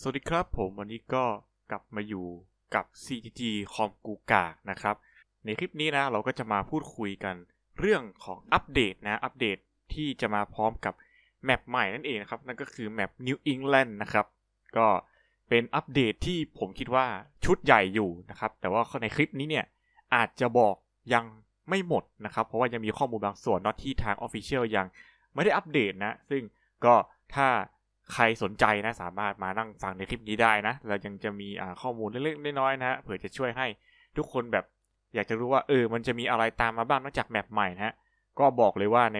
สวัสดีครับผมวันนี้ก็กลับมาอยู่กับ CTG คอมกูกากนะครับ ในคลิปนี้นะเราก็จะมาพูดคุยกันเรื่องของอัปเดตนะ อัปเดตที่จะมาพร้อมกับแมปใหม่นั่นเองนะครับ นั่นก็คือแมป New England นะครับ ก็เป็นอัปเดตที่ผมคิดว่าชุดใหญ่อยู่นะครับ แต่ว่าในคลิปนี้เนี่ยอาจจะบอกยังไม่หมดนะครับ เพราะว่ายังมีข้อมูลบางส่วนนอที่ทาง Official ยังไม่ได้อัปเดตนะ ซึ่งก็ถ้า ใครสนใจนะสามารถมานั่งฟังในคลิปนี้ได้นะ เรายังจะมีข้อมูลเล็กๆน้อยๆนะฮะเผื่อจะช่วยให้ทุกคนแบบอยากจะรู้ว่าเออมันจะมีอะไรตามมาบ้างนอกจากแมปใหม่นะฮะก็บอกเลยว่าใน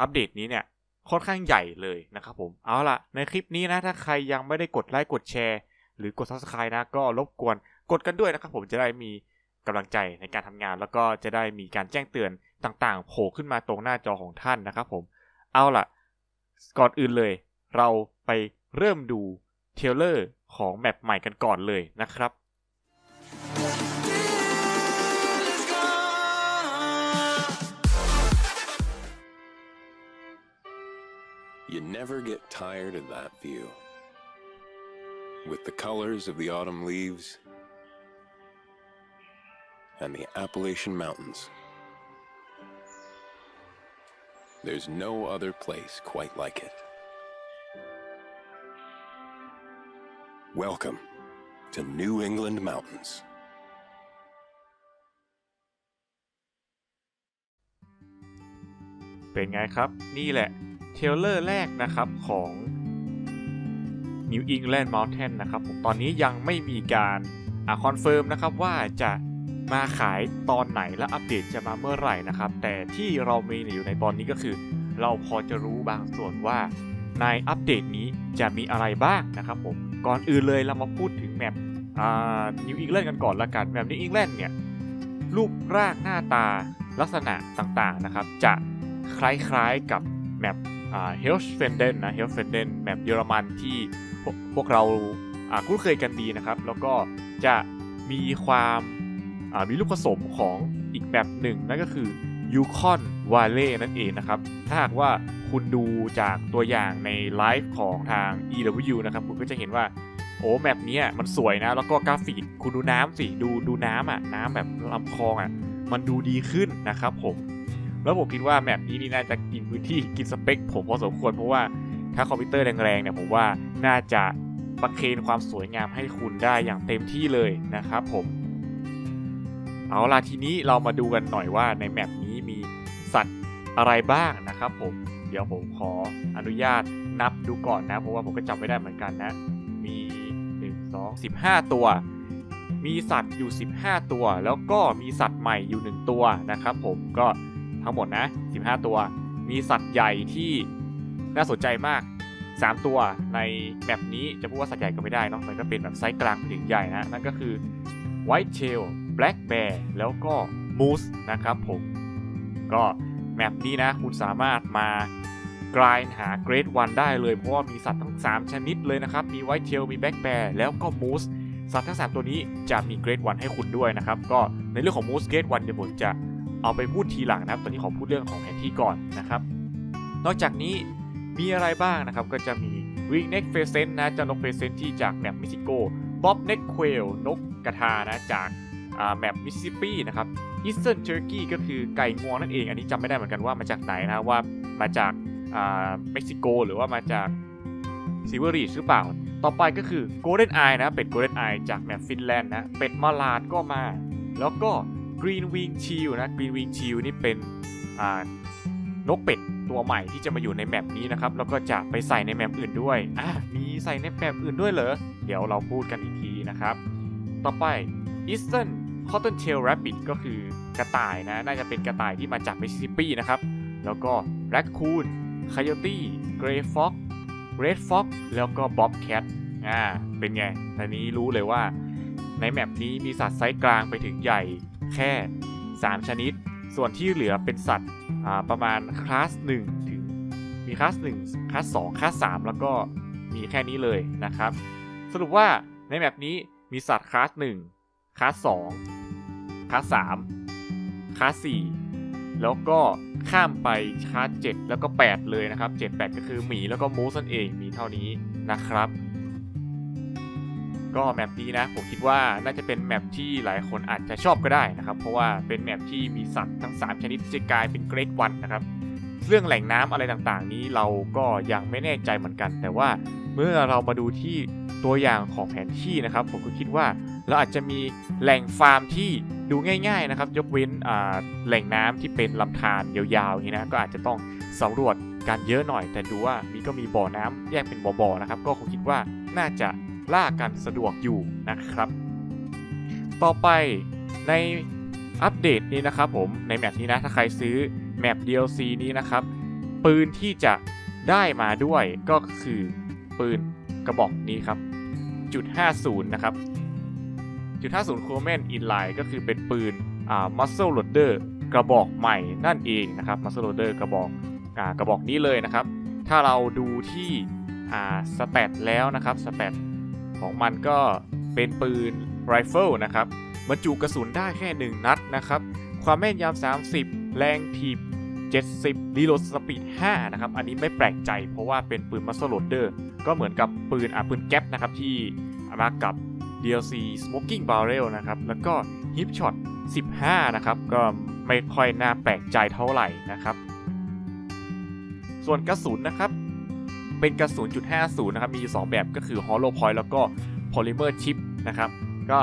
อัปเดตนี้เนี่ยค่อนข้างใหญ่เลยนะครับผมเอาล่ะในคลิปนี้นะถ้าใครยังไม่ได้กดไลค์กดแชร์ หรือกด subscribe นะก็รบกวนกดกันด้วยนะครับผมจะได้มีกำลังใจในการทำงาน แล้วก็จะได้มีการแจ้งเตือนต่างๆโผล่ขึ้นมาตรงหน้าจอของท่านนะครับผมเอาล่ะก่อนอื่นเลย เราไปเริ่มดูเทรลเลอร์ของแมปใหม่กันก่อนเลยนะครับ You never get tired of that view. With the colors of the autumn leaves and the Appalachian Mountains. There's no other place quite like it. Welcome to New England Mountains. เป็นไงครับ นี่แหละ เทเลอร์แรกนะครับของ New England Mountain นะครับผมตอนนี้ยังไม่มีการคอนเฟิร์มนะครับว่าจะมาขายตอนไหนและอัปเดตจะมาเมื่อไหร่นะครับ แต่ที่เรามีอยู่ในตอนนี้ก็คือ เราพอจะรู้บางส่วนว่าในอัปเดตนี้จะมีอะไรบ้างนะครับผม ก่อนอื่นเลยเรามาพูดถึงแมปอ่า New England กันก่อนละกันแมป New England เนี่ยรูปร่างหน้าตาลักษณะต่างๆนะครับ จะคล้ายๆกับแมปเฮลส์เฟนเดนนะเฮลส์เฟนเดนแมปเยอรมันที่พวกพวกเราคุ้นเคยกันดีนะครับ แล้วก็จะมีความมีลูกผสมของอีกแบบหนึ่งนั่นก็คือยูคอนวาเล่นั่นเองนะครับ ถ้าหากว่า คุณดูจากตัวอย่างในไลฟ์ของทาง EW นะครับ คุณก็จะเห็นว่า โอ้แมปนี้มันสวยนะ แล้วก็กราฟิกคุณดูน้ำสิ ดูดูน้ำอะ น้ำแบบลำคลองอะ มันดูดีขึ้นนะครับผม แล้วผมคิดว่าแมปนี้นี่น่าจะกินพื้นที่กินสเปค ผมพอสมควรเพราะว่าถ้าคอมพิวเตอร์แรงๆเนี่ยผมว่าน่าจะประเคนความสวยงามให้คุณได้อย่างเต็มที่เลยนะครับผม เอาล่ะทีนี้เรามาดูกันหน่อยว่าในแมปนี้มีสัตว์อะไรบ้างนะครับผม เดี๋ยวผมขออนุญาตนับดูก่อนนะ เพราะว่าผมก็จำไม่ได้เหมือนกันนะ มี 1 2 15 ตัว มีสัตว์อยู่ 15 ตัว แล้วก็มีสัตว์ใหม่อยู่ 1 ตัวนะครับผมก็ทั้งหมดนะ 15 ตัว มีสัตว์ใหญ่ที่น่าสนใจมาก 3 ตัวในแมปนี้จะพูดว่าสัตว์ใหญ่ก็ไม่ได้เนาะมันก็เป็นแบบไซส์กลางไปถึงใหญ่นะ นั่นก็คือ White Tail Black Bear แล้วก็ Moose นะครับผมก็ แมปนี้นะ คุณสามารถมากรายหา Great One ได้เลย เพราะว่ามีสัตว์ทั้ง 3 ชนิดเลยนะครับ มี White Tail มี Black Bear แล้วก็ Moose สัตว์ทั้ง 3 ตัวนี้จะมี Great One ให้คุณด้วยนะครับ ก็ในเรื่องของ Moose Great One เดี๋ยวผมจะเอาไปพูดทีหลังนะครับตอนนี้ขอพูดเรื่องของแผนที่ก่อนนะครับ นอกจากนี้มีอะไรบ้างนะครับ ก็จะมีวิงเน็กเฟเซนนะจ้านกเฟเซนที่จากแมปมิซิโกบ๊อบเน็กเควลนกกระทานะจากแมปมิสซิปปีนะครับ อีสเทิร์นเ u อร์กี้ก็คือไก่งวงนั่นเอง อันนี้จำไม่ได้เหมือนกันว่ามาจากไหนนะว่ามาจากเม็กซิโก หรือว่ามาจากซิเวอรีหรือเปล่า ต่อไปก็คือโกลเด้นไอนะ เป็ดโกลเด้นไอจากแมปฟินแลนด์นะ เป็ดมาลาดก็มา แล้วก็ Green Wing Chill นะ Green Wing Chill นี่เป็นอ่านกเป็ดตัวใหม่ที่จะมาอยู่ในแมปนี้นะครับ แล้วก็จะไปใส่ในแมปอื่นด้วย อะ มีใส่ในแมปอื่นด้วยเหรอ เดี๋ยวเราพูดกันอีกทีนะครับ ต่อไป Eastern Cottontail Rabbit ก็คือกระต่ายนะ น่าจะเป็นกระต่ายที่มาจากมิสซิสซิปปีนะครับ แล้วก็ Raccoon Coyote Grey Fox Red Fox แล้วก็ Bobcat อ่าเป็นไงตอนนี้รู้เลยว่า ในแมปนี้มีสัตว์ไซส์กลางไปถึงใหญ่แค่ 3 ชนิด ส่วนที่เหลือเป็นสัตว์ประมาณคลาส1ถึงมีคลาส1คลาส2คลาส3แล้วก็มีแค่นี้เลยนะครับ สรุปว่าในแมปนี้มีสัตว์คลาส1คลาส2 คลาส3คลาส4แล้วก็ข้ามไปคลาส7แล้วก็ 8 เลยนะครับ 7 8 ก็คือหมีแล้วก็มูสนั่นเองมีเท่านี้นะครับ ก็แมปนี้นะผมคิดว่าน่าจะเป็นแมปที่หลายคนอาจจะชอบก็ได้นะครับ เพราะว่าเป็นแมปที่มีสัตว์ทั้ง 3 ชนิดจะกลายเป็นเกรดวันนะครับเรื่องแหล่งน้ำอะไรต่างๆ นี้เราก็ยังไม่แน่ใจเหมือนกัน แต่ว่าเมื่อเรามาดูที่ตัวอย่างของแผนที่นะครับ ผมก็คิดว่าเราอาจจะมีแหล่งฟาร์มที่ ดูง่ายๆนะครับ ยกเว้นแหล่งน้ำที่เป็นลำธารยาวๆนี้นะก็อาจจะต้องสำรวจกันเยอะหน่อย แต่ดูว่ามีก็มีบ่อน้ำแยกเป็นบ่อๆนะครับ ก็คงคิดว่าน่าจะล่ากันสะดวกอยู่นะครับ ต่อไปในอัปเดตนี้นะครับผมในแมปนี้นะถ้าใครซื้อแมป DLC นี้นะครับ ปืนที่จะได้มาด้วยก็คือปืนกระบอกนี้ครับจุด50นะครับ จุด50 c o m e n Inline ก็คือเป็นปืนอ่า Muzzle Loader กระบอกใหม่นั่นเองนะครับ Muzzle Loader กระบอกอ่ากระบอกนี้เลยนะครับ ถ้าเราดูที่อ่าสเตตแล้วนะครับสเตตของมันก็เป็นปืนไรเฟิลนะครับบรรจุกระสุนได้แค่ 1 นัดนะครับ ความแม่นยำ 30 แรงถีบ70รีโหลดสปีด5นะครับ อันนี้ไม่แปลกใจเพราะว่าเป็นปืนมัสโลเดอร์ ก็เหมือนกับปืนอะปืนแก๊ปนะครับที่มากับ DLC Smoking Barrel นะครับ แล้วก็ Hip Shot 15 นะครับ ก็ไม่ค่อยน่าแปลกใจเท่าไหร่นะครับ ส่วนกระสุนนะครับ เป็นกระสุนจุด50 นะครับ มีอยู่ 2 แบบก็คือ Hollow Point แล้วก็ Polymer Chip นะครับ ก็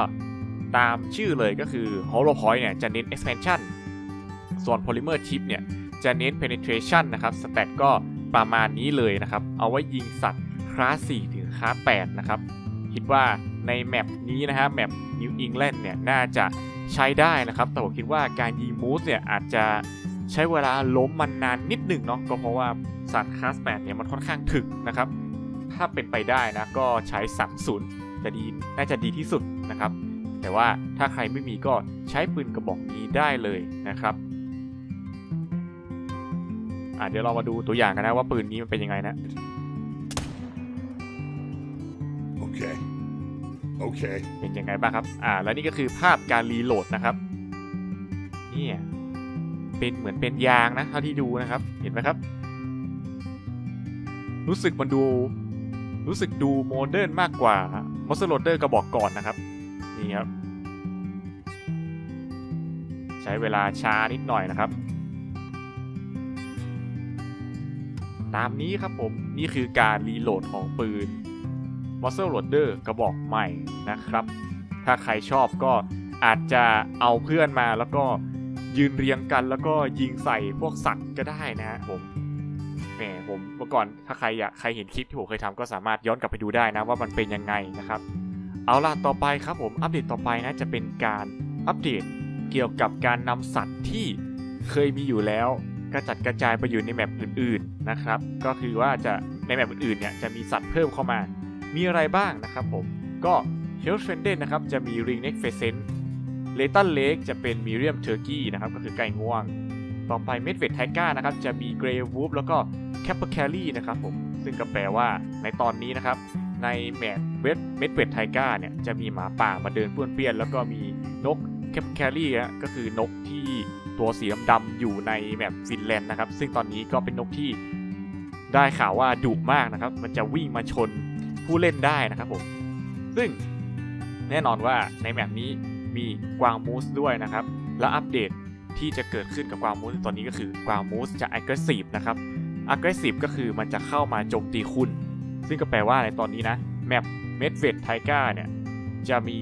ตามชื่อเลยก็คือ Hollow Point เนี่ยจะเน้น expansion ส่วน Polymer Chip เนี่ยจะเน้น penetration นะครับสเตตก็ประมาณนี้เลยนะครับ เอาไว้ยิงสัตว์คลาส4ถึงคลาส8นะครับ คิดว่า ในแมปนี้นะฮะแมป New England เนี่ยน่าจะใช้ได้นะครับ แต่ผมคิดว่าการยิงมูสเนี่ยอาจจะใช้เวลาล้มมันนานนิดหนึ่งเนาะก็เพราะว่าสัตว์คลาส8เนี่ยมันค่อนข้างถึกนะครับ ถ้าเป็นไปได้นะก็ใช้สังศูนย์จะดีน่าจะดีที่สุดนะครับ แต่ว่าถ้าใครไม่มีก็ใช้ปืนกระบอกนี้ได้เลยนะครับอะเดี๋ยวเรามาดูตัวอย่างกันนะว่าปืนนี้มันเป็นยังไงนะ Okay. เป็นยังไงบ้างครับ อ่า แล้วนี่ก็คือภาพการรีโหลดนะครับเนี่ยเป็นเหมือนเป็นยางนะเท่าที่ดูนะครับ เห็นไหมครับ รู้สึกมันดู รู้สึกดูโมเดิร์นมากกว่ามอสโลเดอร์กระบอกก่อนนะครับ นี่ครับ ใช้เวลาช้านิดหน่อยนะครับ ตามนี้ครับผม นี่คือการรีโหลดของปืน m u z z l e Loader กระบอกใหม่นะครับ ถ้าใครชอบก็อาจจะเอาเพื่อนมาแล้วก็ยืนเรียงกันแล้วก็ยิงใส่พวกสัตว์ก็ได้นะฮะผมแหมผมเมื่อก่อนถ้าใครอยากใครเห็นคลิปที่ผมเคยทำก็สามารถย้อนกลับไปดูได้นะว่ามันเป็นยังไงนะครับ เอาล่ะต่อไปครับผมอัปเดตต่อไปนะจะเป็นการอัปเดตเกี่ยวกับการนำสัตว์ที่เคยมีอยู่แล้วกระจัดกระจายไปอยู่ในแมปอื่นๆนะครับ ก็คือว่าจะในแมปอื่นๆเนี่ยจะมีสัตว์เพิ่มเข้ามา มีอะไรบ้างนะครับผม ก็ h e l l f r e n d e n นะครับ จะมี Ring Neck Pheasant l e t a l Lake จะเป็น Miriam Turkey นะครับ ก็คือไก่ง่วง ต่อไป m e d v e d Tiger นะครับ จะมี Grey Wolf แล้วก็ c a p e r c a r y นะครับผม ซึ่งก็แปลว่าในตอนนี้นะครับ ในแมปเวทเมดเวดไทก้าเนี่ย จะมีหมาป่ามาเดินป้วนเปี้ยน แล้วก็มีนก c a p e r c a r y ฮะก็คือนกที่ตัวสีดำๆอยู่ในแมปฟินแลนด์นะครับ ซึ่งตอนนี้ก็เป็นนกที่ได้ข่าวว่าดุมากนะครับ มันจะวิ่งมาชน ผู้เล่นได้นะครับผม ซึ่งแน่นอนว่าในแมปนี้มีกวางมูสด้วยนะครับ และอัปเดตที่จะเกิดขึ้นกับกวางมูสตอนนี้ก็คือกวางมูสจะ aggressive นะครับ aggressive ก็คือมันจะเข้ามาโจมตีคุณ ซึ่งก็แปลว่าในตอนนี้นะแมปเมดเวดไทก้าเนี่ยจะมี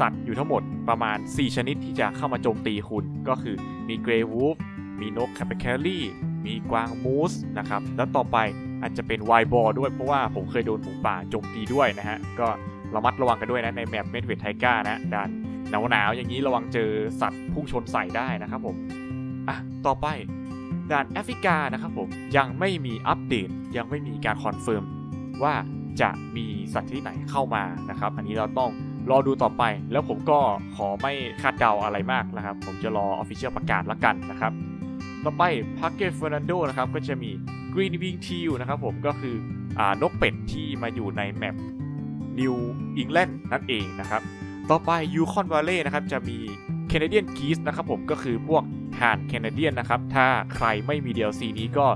สัตว์อยู่ทั้งหมดประมาณ 4 ชนิดที่จะเข้ามาโจมตีคุณ ก็คือมีเกรย์วูฟมีนกแคปเปอร์แคลลี่ มีกวางมูสนะครับ แล้วต่อไปอาจจะเป็นไวบอลด้วยเพราะว่าผมเคยโดนหมูป่าโจมตีด้วยนะฮะ ก็ระมัดระวังกันด้วยนะในแมปเมดเวทไทก้านะด่านหนาวหนาวๆอย่างนี้ระวังเจอสัตว์พุ่งชนใส่ได้นะครับผม อะ ต่อไปด่านแอฟริกานะครับผมยังไม่มีอัปเดตยังไม่มีการคอนเฟิร์มว่าจะมีสัตว์ที่ไหนเข้ามานะครับ อันนี้เราต้องรอดูต่อไป แล้วผมก็ขอไม่คาดเดาอะไรมากนะครับ ผมจะรอออฟฟิเชียลประกาศละกันนะครับ ต่อไปพาร์เกตเฟอร์นันโดนะครับก็จะมี Green Wing Teal นะครับผมก็คืออนกเป็ดที่มาอยู่ในแมป New England นั่นเองนะครับ ต่อไป Yukon Valley นะครับจะมี Canadian Geese นะครับผมก็คือพวกห่านแคนาเดียนนะครับ ถ้าใครไม่มี DLC นี้ก็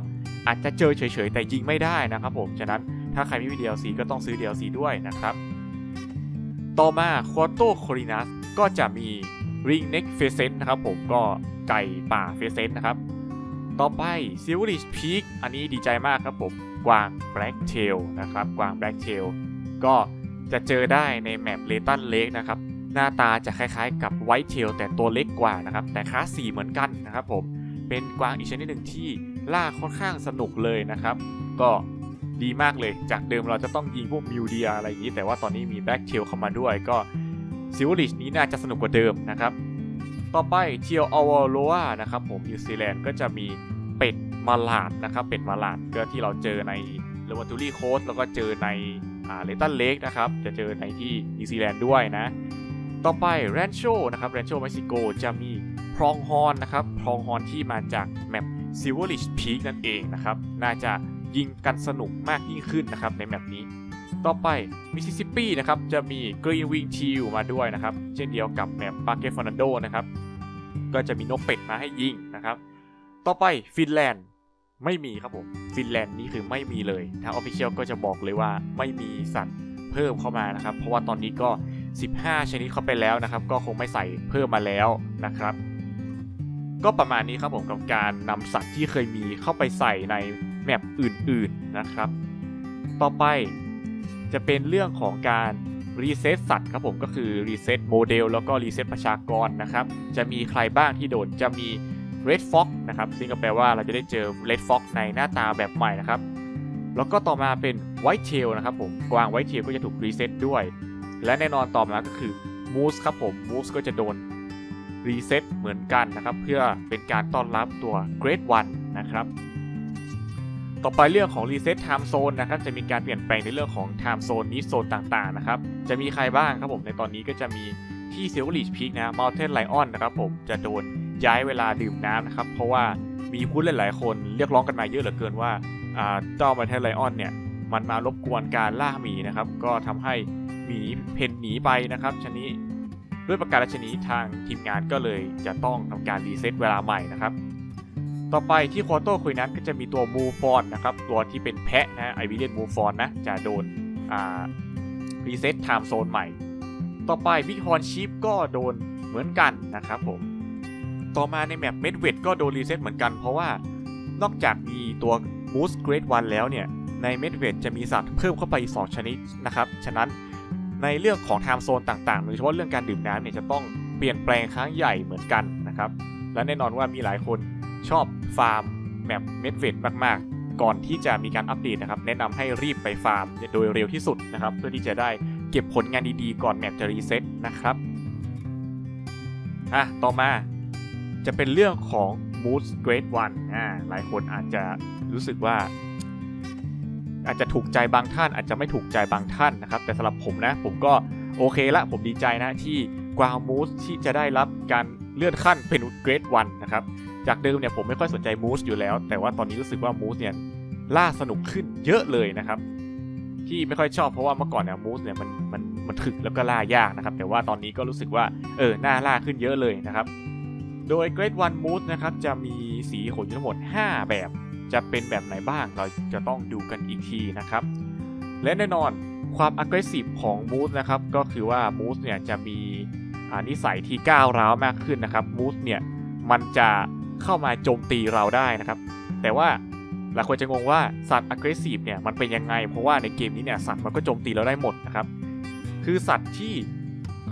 อาจจะเจอเฉยๆ แต่ยิงไม่ได้นะครับผม ฉะนั้นถ้าใครไม่มี DLC ก็ต้องซื้อ DLC ด้วยนะครับ ต่อมาควอโตโครินัสก็จะมีริงเน็กเฟเซนนะครับผมก็ไก่ป่าเฟเซนนะครับ ต่อไปซิล v ริชพีคอันนี้ดีใจมากครับผม กวางแบล็กเทลนะครับ กวางแบล็กเทลก็จะเจอได้ในแมปเลตันเลกนะครับ หน้าตาจะคล้ายๆกับไวท์เทลแต่ตัวเล็กกว่านะครับ แต่คลาสสีเหมือนกันนะครับผม เป็นกวางอีกชนิดหนึ่งที่ล่าค่อนข้างสนุกเลยนะครับ ก็ดีมากเลย จากเดิมเราจะต้องยิงพวกมิวเดียอะไรอย่างนี้ แต่ว่าตอนนี้มีแบล็กเทลเข้ามาด้วยก็ซิล v ริชนี้น่าจะสนุกกว่าเดิมนะครับ ต่อไปเทียวอวโลวานะครับผมนิวซีแลนด์ก็จะมีเป็ดมาลาดนะครับเป็ดมาลาดก็ที่เราเจอในเลวันตูรี่โคสแล้วก็เจอในเลตันเลกนะครับจะเจอในที่นิวซีแลนด์ด้วยนะ ต่อไปแรนโชนะครับแรนโชเม็กซิโกจะมีพรองฮอนนะครับพรองฮอนที่มาจากแมปซิลเวอร์ลิชพีคนั่นเองนะครับน่าจะยิงกันสนุกมากยิ่งขึ้นนะครับในแมปนี้ ต่อไปมิสซิสซิปปีนะครับจะมีกรีนวิงทิวมาด้วยนะครับ เช่นเดียวกับแมปปาเกฟอนันโดนะครับก็จะมีนกเป็ดมาให้ยิงนะครับ ต่อไปฟินแลนด์ไม่มีครับผมฟินแลนด์นี่คือไม่มีเลยทางออฟฟิเชียลก็จะบอกเลยว่าไม่มีสัตว์เพิ่มเข้ามานะครับ เพราะว่าตอนนี้ก็ 15 ชนิดเข้าไปแล้วนะครับ ก็คงไม่ใส่เพิ่มมาแล้วนะครับ ก็ประมาณนี้ครับผมกับการนำสัตว์ที่เคยมีเข้าไปใส่ในแมปอื่นๆนะครับ ต่อไป จะเป็นเรื่องของการรีเซ็ตสัตว์ครับผมก็คือรีเซ็ตโมเดลแล้วก็รีเซ็ตประชากรนะครับ จะมีใครบ้างที่โดนจะมี Red Fox นะครับซึ่งก็แปลว่าเราจะได้เจอ Red Fox ในหน้าตาแบบใหม่นะครับแล้วก็ต่อมาเป็น White Tail นะครับผมกวาง White Tail ก็จะถูกรีเซ็ตด้วย และแน่นอนต่อมาก็คือ Moose ครับผม Moose ก็จะโดนรีเซ็ตเหมือนกันนะครับ เพื่อเป็นการต้อนรับตัว Great One นะครับ ต่อไปเรื่องของ Reset Time Zone นะครับจะมีการเปลี่ยนแปลงในเรื่องของ Time Zone นี้โซนต่างๆนะครับจะมีใครบ้างครับผมในตอนนี้ก็จะมีที่ Silver Ridge Peak นะ Mountain Lion นะครับผมจะโดนย้ายเวลาดื่มน้ำนะครับเพราะว่ามีผู้เล่นหลายคนเรียกร้องกันมาเยอะเหลือเกินว่าอ่าเจ้า Mountain Lion เนี่ยมันมารบกวนการล่าหมีนะครับก็ทำให้หมีเพนหนีไปนะครับชนี้ด้วยประกาศชนี้ทางทีมงานก็เลยจะต้องทำการรีเซ็ตเวลาใหม่นะครับ ต่อไปที่ควอโต้คุยนั้นก็จะมีตัวมูฟอนนะครับ ตัวที่เป็นแพะนะไอวิเลียนมูฟอนนะ จะโดนอ่ารีเซ็ตไทม์โซนใหม่ ต่อไปบิ๊กฮอนชีฟก็โดนเหมือนกันนะครับผม ต่อมาในแมปเมดเวดก็โดนรีเซ็ตเหมือนกันเพราะว่านอกจากมีตัวมูสเกรดวันแล้วเนี่ย ในเมดเวดจะมีสัตว์เพิ่มเข้าไปอีก2ชนิดนะครับ ฉะนั้นในเรื่องของไทม์โซนต่างๆ โดยเฉพาะเรื่องการดื่มน้ำเนี่ยจะต้องเปลี่ยนแปลงครั้งใหญ่เหมือนกันนะครับ และแน่นอนว่ามีหลายคน ชอบฟาร์มแมปเมดเวดมากๆ ก่อนที่จะมีการอัปเดตนะครับ แนะนำให้รีบไปฟาร์มโดยเร็วที่สุดนะครับ เพื่อที่จะได้เก็บผลงานดีๆ ก่อนแมปจะรีเซ็ตนะครับอะต่อมาจะเป็นเรื่องของ Moose Great One อ่าหลายคนอาจจะรู้สึกว่า อาจจะถูกใจบางท่าน อาจจะไม่ถูกใจบางท่านนะครับ แต่สำหรับผมนะ ผมก็โอเคละ ผมดีใจนะที่กวางมูสที่จะได้รับการเลื่อนขั้นเป็นเกรดวันนะครับ จากเดิมเนี่ยผมไม่ค่อยสนใจมูสอยู่แล้ว แต่ว่าตอนนี้รู้สึกว่ามูสเนี่ยล่าสนุกขึ้นเยอะเลยนะครับที่ไม่ค่อยชอบเพราะว่าเมื่อก่อนเนี่ยมูสเนี่ยมันมันมันถึกแล้วก็ล่ายากนะครับ แต่ว่าตอนนี้ก็รู้สึกว่าเออหน่าล่าขึ้นเยอะเลยนะครับ โดย Great One Moose นะครับจะมีสีขนทั้งหมด 5 แบบ จะเป็นแบบไหนบ้างเราจะต้องดูกันอีกทีนะครับ และแน่นอนความ aggressive ของ m o o s นะครับก็คือว่า m o o s เนี่ยจะมีนิสัยที่ก้าวร้าวมากขึ้นนะครับ m o o s เนี่ยมันจะ เข้ามาโจมตีเราได้นะครับ แต่ว่าหลายคนจะงงว่าสัตว์ aggressive เนี่ยมันเป็นยังไง เพราะว่าในเกมนี้เนี่ยสัตว์มันก็โจมตีเราได้หมดนะครับ คือสัตว์ที่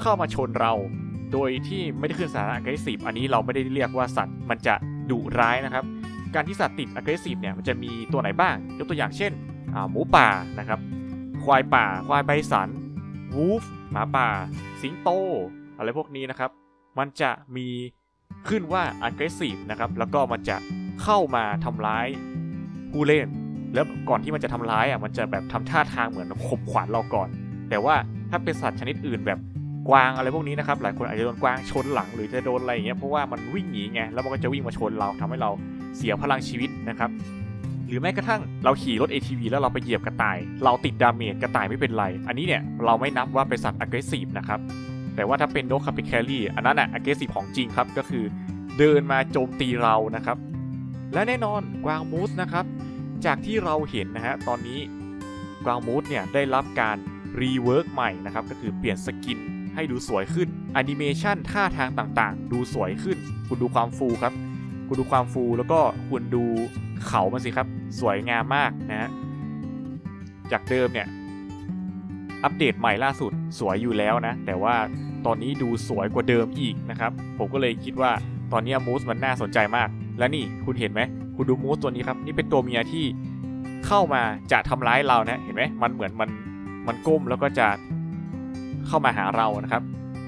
เข้ามาชนเรา โดยที่ไม่ได้ขึ้นสถานะ aggressive อันนี้เราไม่ได้เรียกว่าสัตว์มันจะดุร้ายนะครับ การที่สัตว์ติด aggressive เนี่ยมันจะมีตัวไหนบ้าง ยกตัวอย่างเช่นหมูป่านะครับ ควายป่า ควายไบสัน วูฟ หมาป่า สิงโต อะไรพวกนี้นะครับ มันจะมี ขึ้นว่า aggressive นะครับ แล้วก็มันจะเข้ามาทำร้ายผู้เล่น แล้วก่อนที่มันจะทำร้ายอะ มันจะแบบทำท่าทางเหมือนข่มขวัญเราก่อน แต่ว่าถ้าเป็นสัตว์ชนิดอื่นแบบกวางอะไรพวกนี้นะครับ หลายคนอาจจะโดนกวางชนหลังหรือจะโดนอะไรอย่างเงี้ย เพราะว่ามันวิ่งหนีไง แล้วมันก็จะวิ่งมาชนเราทำให้เราเสียพลังชีวิตนะครับ หรือแม้กระทั่งเราขี่รถ ATV แล้วเราไปเหยียบกระต่าย เราติดดาเมจกระต่ายไม่เป็นไร อันนี้เนี่ยเราไม่นับว่าเป็นสัตว์ aggressive นะครับ แต่ว่าถ้าเป็นโดคาปิแคลี่อันนั้นอะ aggressive ของจริงครับก็คือเดินมาโจมตีเรานะครับ และแน่นอนกวางมูสนะครับ จากที่เราเห็นนะฮะตอนนี้กวางมูสเนี่ยได้รับการรีเวิร์กใหม่นะครับก็คือเปลี่ยนสกินให้ดูสวยขึ้นแอนิเมชันท่าทางต่างๆ ดูสวยขึ้น คุณดูความฟูครับ คุณดูความฟูแล้วก็คุณดูเขามันสิครับ สวยงามมากนะฮะจากเดิมเนี่ยอัปเดตใหม่ล่าสุดสวยอยู่แล้วนะ แต่ว่า ตอนนี้ดูสวยกว่าเดิมอีกนะครับ ผมก็เลยคิดว่าตอนนี้มูสมันน่าสนใจมาก และนี่คุณเห็นไหม คุณดูมูสตัวนี้ครับ นี่เป็นตัวเมียที่เข้ามาจะทำร้ายเรานะ เห็นไหมมันเหมือนมันมันก้มแล้วก็จะเข้ามาหาเรานะครับ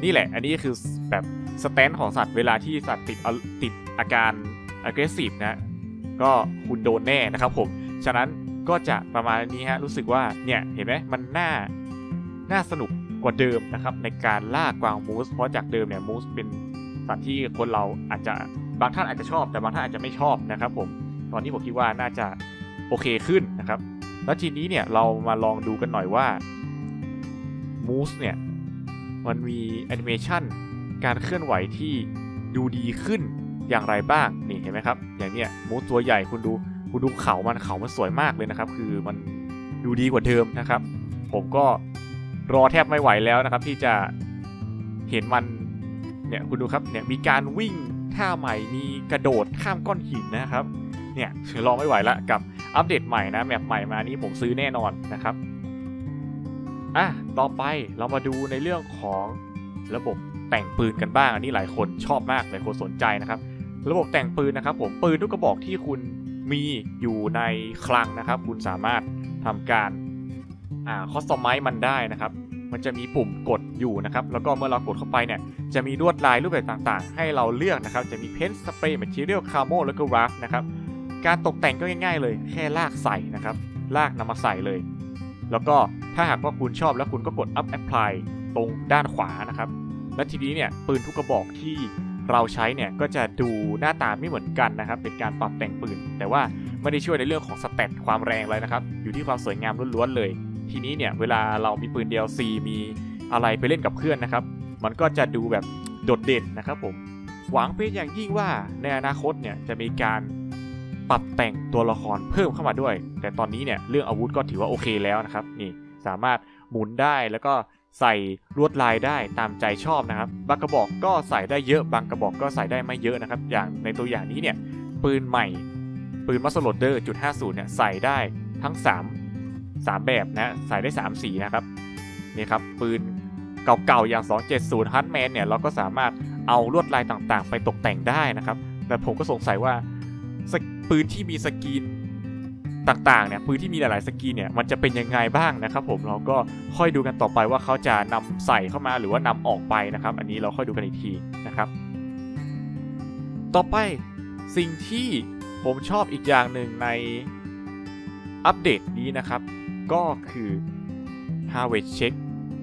นี่แหละ อันนี้คือแบบสแตนของสัตว์เวลาที่สัตว์ติดติดอาการ aggressive นะ ก็คุณโดนแน่นะครับผม ฉะนั้นก็จะประมาณนี้ฮะ รู้สึกว่าเนี่ย เห็นไหมมันน่า น่าสนุก กว่าเดิมนะครับในการล่ากวางมูส เพราะจากเดิมเนี่ยมูสเป็นสัตว์ที่คนเราอาจจะบางท่านอาจจะชอบ แต่บางท่านอาจจะไม่ชอบนะครับผมตอนนี้ผมคิดว่าน่าจะโอเคขึ้นนะครับ แล้วทีนี้เนี่ยเรามาลองดูกันหน่อยว่ามูสเนี่ยมันมีแอนิเมชันการเคลื่อนไหวที่ดูดีขึ้นอย่างไรบ้างนี่เห็นไหมครับ อย่างเนี้ยมูสตัวใหญ่คุณดูคุณดูเขามันเขามันสวยมากเลยนะครับ คือมันดูดีกว่าเดิมนะครับ ผมก็ รอแทบไม่ไหวแล้วนะครับ ที่จะเห็นมันเนี่ยคุณดูครับเนี่ยมีการวิ่งท่าใหม่มีกระโดดข้ามก้อนหินนะครับเนี่ยรอไม่ไหวละกับอัปเดตใหม่นะแมปใหม่มานี้ผมซื้อแน่นอนนะครับอะต่อไปเรามาดูในเรื่องของระบบแต่งปืนกันบ้างอันนี้หลายคนชอบมากหลายคนสนใจนะครับ ระบบแต่งปืนนะครับ ผมปืนทุกกระบอกที่คุณมีอยู่ในคลังนะครับ คุณสามารถทำการ อ่าคอสตอมไมซ์มันได้นะครับ มันจะมีปุ่มกดอยู่นะครับ แล้วก็เมื่อเรากดเข้าไปเนี่ย จะมีลวดลายรูปแบบต่างๆ ให้เราเลือกนะครับ จะมีเพนสเปรย์แมทเทียลคาร์โมแล้วก็ราฟนะครับ การตกแต่งก็ง่ายๆเลย แค่ลากใส่นะครับ ลากนำมาใส่เลย แล้วก็ถ้าหากว่าคุณชอบแล้วคุณก็กด up apply ตรงด้านขวานะครับ และทีนี้เนี่ยปืนทุกกระบอกที่เราใช้เนี่ยก็จะดูหน้าตาไม่เหมือนกันนะครับ เป็นการปรับแต่งปืน แต่ว่าไม่ได้ช่วยในเรื่องของสเตตความแรงเลยนะครับ อยู่ที่ความสวยงามล้วนๆเลย ทีนี้เนี่ยเวลาเรามีปืน DLC มีอะไรไปเล่นกับเพื่อนนะครับ มันก็จะดูแบบโดดเด่นนะครับผม หวังเป็นอย่างยิ่งว่าในอนาคตเนี่ยจะมีการปรับแต่งตัวละครเพิ่มเข้ามาด้วย แต่ตอนนี้เนี่ยเรื่องอาวุธก็ถือว่าโอเคแล้วนะครับ นี่สามารถหมุนได้แล้วก็ใส่ลวดลายได้ตามใจชอบนะครับ บางกระบอกก็ใส่ได้เยอะ บางกระบอกก็ใส่ได้ไม่เยอะนะครับ อย่างในตัวอย่างนี้เนี่ยปืนใหม่ ปืนมัสโลเดอร์จุด50เนี่ยใส่ได้ทั้ง 3 3 แบบนะใส่ได้ 3 สีนะครับนี่ครับปืนเก่าๆอย่าง 270ฮันแมนเนี่ยเราก็สามารถเอาลวดลายต่างๆ ไปตกแต่งได้นะครับ แต่ผมก็สงสัยว่าปืนที่มีสกรีนต่างๆเนี่ยปืนที่มีหลายๆสกรีนเนี่ยมันจะเป็นยังไงบ้างนะครับ ผมเราก็ค่อยดูกันต่อไปว่าเขาจะนำใส่เข้ามาหรือว่านำออกไปนะครับ อันนี้เราค่อยดูกันอีกทีนะครับ ต่อไปสิ่งที่ผมชอบอีกอย่างหนึ่งในอัปเดตนี้นะครับ ก็คือ Harvest Check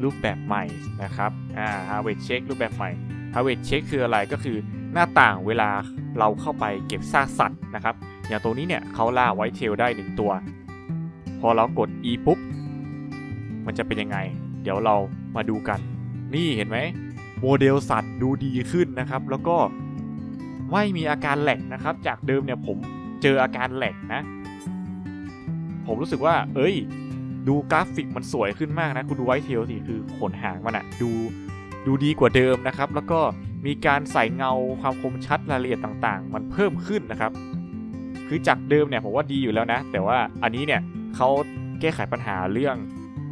รูปแบบใหม่นะครับอ่า Harvest Check รูปแบบใหม่ Harvest Check คืออะไรก็คือหน้าต่างเวลาเราเข้าไปเก็บซากสัตว์นะครับ อย่างตรงนี้เนี่ยเขาล่าไวท์เทลได้1ตัว พอเรากด E ปุ๊บ มันจะเป็นยังไง เดี๋ยวเรามาดูกัน นี่เห็นไหมโมเดลสัตว์ดูดีขึ้นนะครับ แล้วก็ไม่มีอาการแหลกนะครับ จากเดิมเนี่ยผมเจออาการแหลกนะ ผมรู้สึกว่า เอ้ย ดูกราฟิกมันสวยขึ้นมากนะ คุณดูไวท์เทลสิคือขนหางมันอะดูดูดีกว่าเดิมนะครับ แล้วก็มีการใส่เงาความคมชัดรายละเอียดต่างๆ มันเพิ่มขึ้นนะครับ คือจากเดิมเนี่ยผมว่าดีอยู่แล้วนะ แต่ว่าอันนี้เนี่ยเขาแก้ไขปัญหาเรื่อง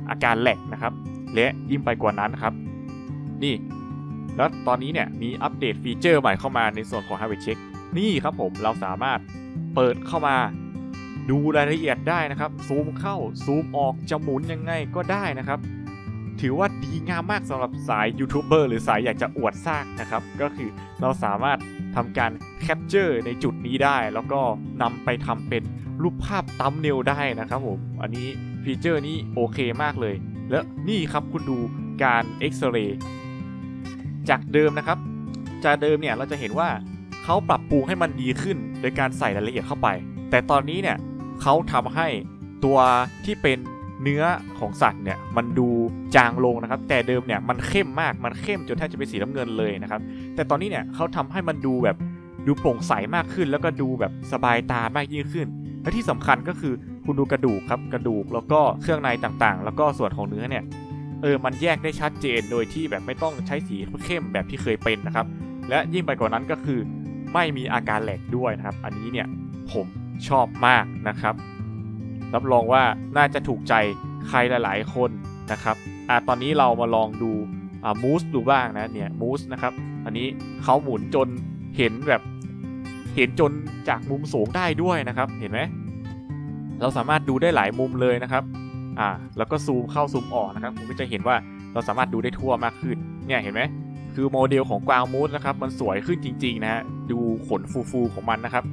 อาการแหลกนะครับ และยิ่งไปกว่านั้นครับ นี่ แล้วตอนนี้เนี่ยมีอัปเดตฟีเจอร์ใหม่เข้ามาในส่วนของ Harvest Check นี่ครับผมเราสามารถเปิดเข้ามา ดูรายละเอียดได้นะครับ ซูมเข้าซูมออกจะหมุนยังไงก็ได้นะครับ ถือว่าดีงามมากสำหรับสายยูทูบเบอร์หรือสายอยากจะอวดซากนะครับ ก็คือเราสามารถทำการแคปเจอร์ในจุดนี้ได้ แล้วก็นำไปทำเป็นรูปภาพตัมเนลได้นะครับผม อันนี้ฟีเจอร์นี้โอเคมากเลย แล้วนี่ครับคุณดูการเอ็กซเรย์จากเดิมนะครับ จากเดิมเนี่ยเราจะเห็นว่าเขาปรับปรุงให้มันดีขึ้น โดยการใส่รายละเอียดเข้าไป แต่ตอนนี้เนี่ย เขาทำให้ตัวที่เป็นเนื้อของสัตว์เนี่ยมันดูจางลงนะครับ แต่เดิมเนี่ยมันเข้มมากมันเข้มจนแทบจะเป็นสีน้ำเงินเลยนะครับ แต่ตอนนี้เนี่ยเขาทำให้มันดูแบบดูโปร่งใสมากขึ้น แล้วก็ดูแบบสบายตามากยิ่งขึ้น และที่สำคัญก็คือคุณดูกระดูกครับกระดูกแล้วก็เครื่องในต่างๆ แล้วก็ส่วนของเนื้อเนี่ยเออมันแยกได้ชัดเจนโดยที่แบบไม่ต้องใช้สีเข้มแบบที่เคยเป็นนะครับ และยิ่งไปกว่านั้นก็คือไม่มีอาการแหลกด้วยนะครับ อันนี้เนี่ยผม ชอบมากนะครับ รับรองว่าน่าจะถูกใจใครหลาย ๆ คนนะครับอะตอนนี้เรามาลองดูอ่ามูสดูบ้างนะเนี่ยมูสนะครับอันนี้เขาหมุนจนเห็นแบบเห็นจนจากมุมสูงได้ด้วยนะครับ เห็นไหมเราสามารถดูได้หลายมุมเลยนะครับอ่าแล้วก็ซูมเข้าซูมออกนะครับผมก็จะเห็นว่าเราสามารถดูได้ทั่วมากขึ้นเนี่ยเห็นไหมคือโมเดลของกวางมูสนะครับมันสวยขึ้นจริงๆนะฮะดูขนฟูๆของมันนะครับ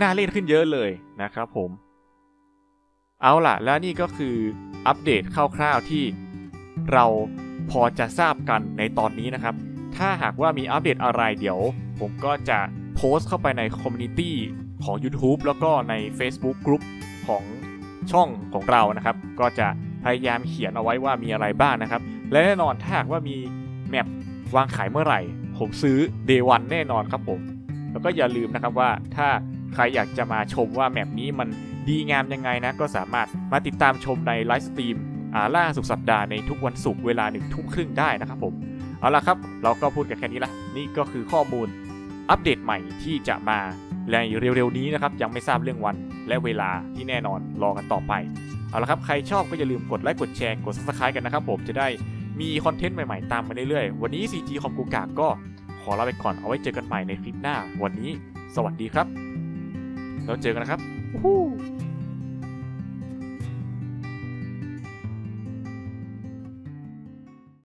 น่าเล่นขึ้นเยอะเลยนะครับผม เอาล่ะ แล้วนี่ก็คืออัปเดตคร่าวๆที่เราพอจะทราบกันในตอนนี้นะครับ ถ้าหากว่ามีอัปเดตอะไรเดี๋ยว ผมก็จะโพสต์เข้าไปในคอมมูนิตี้ของ YouTube แล้วก็ใน Facebook กลุ่มของช่องของเรานะครับ ก็จะพยายามเขียนเอาไว้ว่ามีอะไรบ้างนะครับ และแน่นอนถ้าหากว่ามีแมปวางขายเมื่อไหร่ ผมซื้อ Day 1แน่นอนครับผม แล้วก็อย่าลืมนะครับว่าถ้า ใครอยากจะมาชมว่าแมปนี้มันดีงามยังไงนะ ก็สามารถมาติดตามชมในไลฟ์สตรีมอาล่าสุดสัปดาห์ในทุกวันศุกร์เวลาหนึ่งทุ่มครึ่งได้นะครับผม เอาละครับ เราก็พูดกันแค่นี้ละ นี่ก็คือข้อมูลอัปเดตใหม่ที่จะมาในเร็วๆนี้นะครับ ยังไม่ทราบเรื่องวันและเวลาที่แน่นอนรอกันต่อไป เอาละครับ ใครชอบก็อย่าลืมกดไลค์กดแชร์กด subscribe กันนะครับผมจะได้มีคอนเทนต์ใหม่ๆ ตามมาเรื่อยๆ วันนี้ CG คอมกูกากก็ขอลาไปก่อนเอาไว้เจอกันใหม่ในคลิปหน้า วันนี้ สวัสดีครับ แล้วเจอกันนะครับ